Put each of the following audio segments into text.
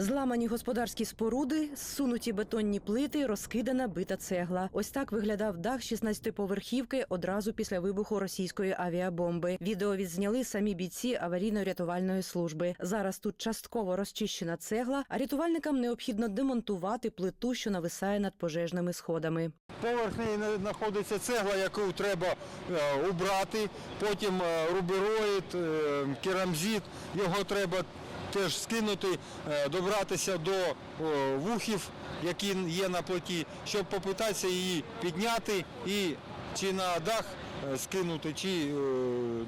Зламані господарські споруди, зсунуті бетонні плити, розкидана бита цегла. Ось так виглядав дах 16-поверхівки одразу після вибуху російської авіабомби. Відео відзняли самі бійці аварійно-рятувальної служби. Зараз тут частково розчищена цегла, а рятувальникам необхідно демонтувати плиту, що нависає над пожежними сходами. Поверх неї знаходиться цегла, яку треба е, убрати. Потім е, рубероїд, е, керамзит, його треба теж скинути, е, добратися до е, вухів, які є на плоті, щоб попитатися її підняти і чи на дах е, скинути, чи е,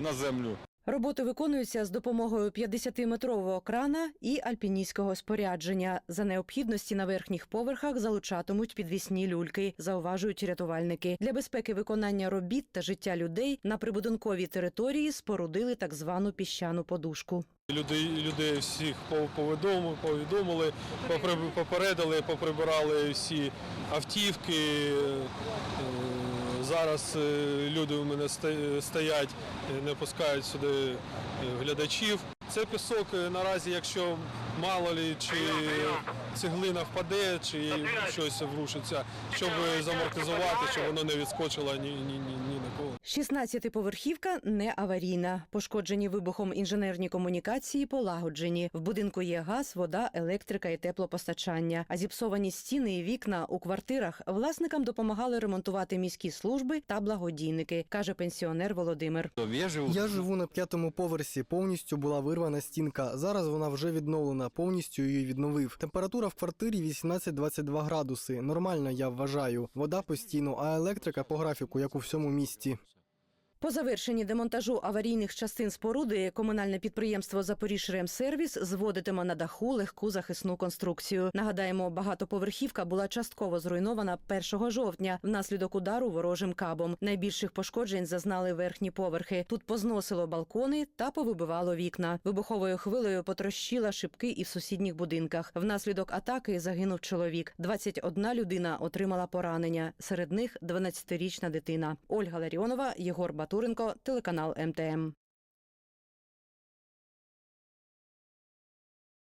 на землю. Роботи виконуються з допомогою 50-метрового крана і альпіністського спорядження. За необхідності на верхніх поверхах залучатимуть підвісні люльки, зауважують рятувальники. Для безпеки виконання робіт та життя людей на прибудинковій території спорудили так звану піщану подушку. Людей, людей всіх пов- повідомили, попередили, поприбирали всі автівки. Зараз е, люди у мене стоять, е, не пускають сюди е, глядачів. Це пісок наразі, якщо мало лі чи цеглина впаде, чи щось врушиться, щоб замортизувати, щоб воно не відскочило ні, ні, ні, ні на кого. 16-поверхівка не аварійна. Пошкоджені вибухом інженерні комунікації полагоджені. В будинку є газ, вода, електрика і теплопостачання. А зіпсовані стіни і вікна у квартирах власникам допомагали ремонтувати міські служби та благодійники, каже пенсіонер Володимир. Я живу на п'ятому поверсі. Повністю була вирвана стінка. Зараз вона вже відновлена. Повністю її відновив. Температура в квартирі 18-22 градуси. Нормально, я вважаю. Вода постійно, а електрика по графіку, як у всьому місті. По завершенні демонтажу аварійних частин споруди комунальне підприємство «Запоріжремсервіс» зводитиме на даху легку захисну конструкцію. Нагадаємо, багатоповерхівка була частково зруйнована 1 жовтня внаслідок удару ворожим кабом. Найбільших пошкоджень зазнали верхні поверхи. Тут позносило балкони та повибивало вікна. Вибуховою хвилею потрощила шибки і в сусідніх будинках. Внаслідок атаки загинув чоловік. 21 людина отримала поранення. Серед них 12-річна дитина. Ольга Ларіонова, Єгор Батуренко, телеканал МТМ.